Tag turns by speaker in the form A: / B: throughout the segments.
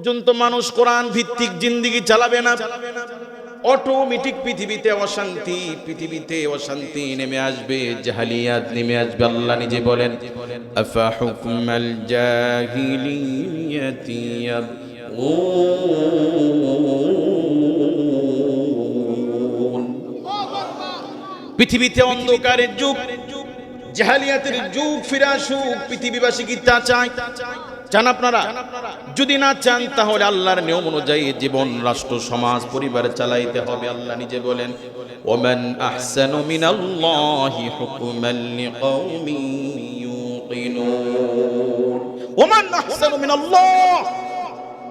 A: পর্যন্ত মানুষ কোরআন ভিত্তিক জিন্দিগি চালাবে না। অটোমেটিক পৃথিবীতে অশান্তি পৃথিবীতে অশান্তি নেমে আসবে, জাহালিয়াত নেমে আসবে, আল্লাহ নিজে বলেন আফা হুকমাল জাহিলিয়াতি পৃথিবীতে অন্ধকারের যুগ, জাহালিয়াতের যুগ ফিরে আসুক, পৃথিবীবাসী কি তা চায়? চান আপনারা? যদি না চান, তাহলে আল্লাহর নিয়ম অনুযায়ী জীবন, রাষ্ট্র, সমাজ, পরিবার চালাইতে হবে, আল্লাহ নিজে বলেন, ওমান আহসানু মিনাল্লাহি হুকমান লিকাউমিন ইউকিনুন। ওমান আহসানু মিনাল্লাহ,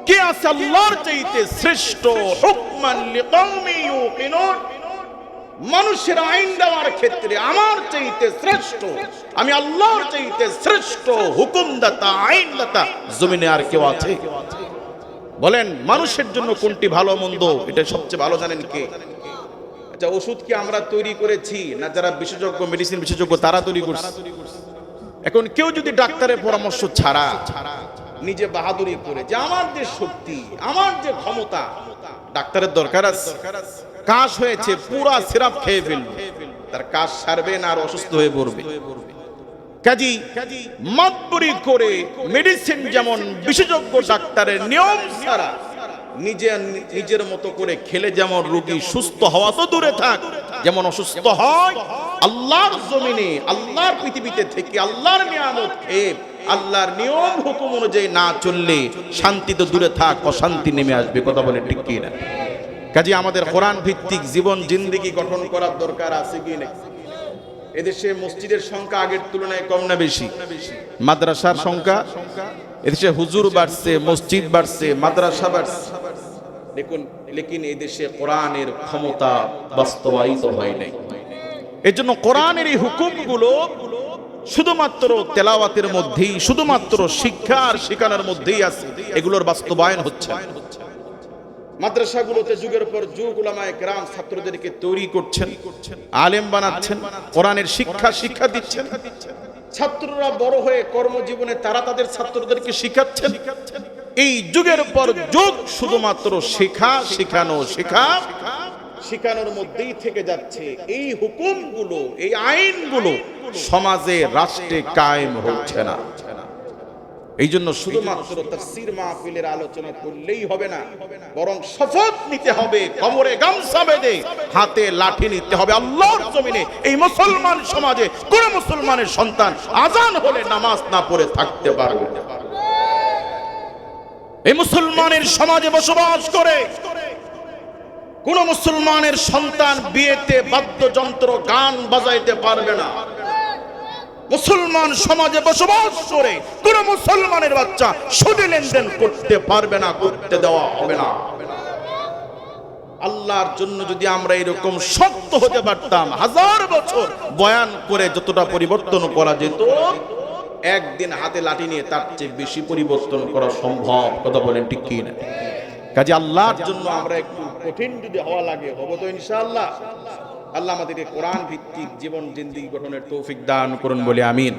A: কে আছে আল্লাহর চাইতে শ্রেষ্ঠ হুকমান লিকাউমি ইউকিনুন? মানুষের আইন দেওয়ার ক্ষেত্রে আমার চাইতে শ্রেষ্ঠ, আমি আল্লাহর চাইতে শ্রেষ্ঠ, হুকুমদাতা, আইনদাতা জমিনে আর কেউ আছে? বলেন, মানুষের জন্য কোনটি ভালো মন্দ? এটা সবচেয়ে ভালো জানেন কে? আচ্ছা ওষুধ কি আমরা তৈরি করেছি? না যারা বিশেষজ্ঞ মেডিসিন বিশেষজ্ঞ, তারা তৈরি করছে? এখন কেউ যদি ডাক্তারের পরামর্শ ছাড়া নিজে বাহাদুরি করে যে আমার যে শক্তি, আমার যে ক্ষমতা, ডাক্তারের দরকার আছে? কাশ হয়েছে, পুরা সিরাপ খেয়ে ফেলবে। তার কাশ সারবে না আর অসুস্থ হয়ে পড়বে। কাজী মাতবরি করে মেডিসিন যেমন বিশেষজ্ঞ ডাক্তারের নিয়ম ছাড়া নিজে নিজের মতো করে খেলে যেমন রোগী সুস্থ হওয়া তো দূরে থাক, যেমন অসুস্থ হয়, আল্লাহর জমিনে, আল্লাহর পৃথিবীতে থেকে আল্লাহর নিয়ামত খেয়ে, আল্লাহর নিয়ম হুকুম অনুযায়ী না চললে শান্তি তো দূরে থাক, অশান্তি নেমে আসবে। কথা বলে ঠিক কি না কাজে আমাদের কোরআন ভিত্তিক জীবন জিন্দিগি গঠন করার দরকার আছে কি না এদেশে মসজিদের সংখ্যা আগের তুলনায় কম না বেশি। মাদ্রাসার সংখ্যা, এদেশে হুজুর বাড়ছে, মসজিদ বাড়ছে, মাদ্রাসা বাড়ছে। দেখুন, লেকিন এদেশে কোরআনের ক্ষমতা বাস্তবায়িত হয় নাই। এর জন্য কোরআনের এই হুকুমগুলো শুধুমাত্র তেলাওয়াতের মধ্যেই, শুধুমাত্র শিক্ষা আর শিখানোর মধ্যেই আছে। এগুলোর বাস্তবায়ন হচ্ছে না। মাদ্রাসাগুলোতে যুগের পর যুগ উলামায়ে গ্রাম ছাত্রদেরকে তৈরি করছেন আলেম বানাচ্ছেন কোরআনের শিক্ষা শিক্ষা দিচ্ছেন। ছাত্ররা বড় হয়ে কর্মজীবনে তারা তাদের ছাত্রদেরকে শিখাচ্ছেন। এই যুগের পর যুগ শুধুমাত্র শেখা শেখানো শেখা। শিখানোর মধ্যেই থেকে যাচ্ছে এই হুকুমগুলো এই আইনগুলো সমাজে রাষ্ট্রে কায়েম হচ্ছে না। এই জন্য শুধুমাত্র তাফসীর মাহফিলের আলোচনা করলেই হবে না বরং শপথ নিতে হবে কোমরে গামছা বেঁধে হাতে লাঠি নিতে হবে আল্লাহর জমিনে। এই মুসলমান সমাজে কোন মুসলমানের সন্তান আজান হলে নামাজ না পড়ে থাকতে পারবে এই মুসলমানের সমাজে বসবাস করে কোন মুসলমানের সন্তান বিয়েতে বাদ্যযন্ত্র গান বাজাইতে পারবে না। মুসলমান সমাজে বসবাস করে, কোন মুসলমানের বাচ্চা সুদে লেনদেন করতে পারবে না, করতে দেওয়া হবে না। আল্লাহর জন্য যদি আমরা এরকম শক্ত হতে পারতাম, হাজার বছর বয়ান করে যতটা পরিবর্তন করা যেত, একদিন হাতে লাঠি নিয়ে তার চেয়ে বেশি পরিবর্তন করা সম্ভব, কথা বলেন ঠিক কি না? কাজে আল্লাহর জন্য আমরা একটু কঠিন যদি হওয়া লাগে, হব তো ইনশাআল্লাহ। আল্লাহ আমাদেরকে কোরআন ভিত্তিক জীবন জিন্দিগি গঠনের তৌফিক দান করুন বলে আমিন।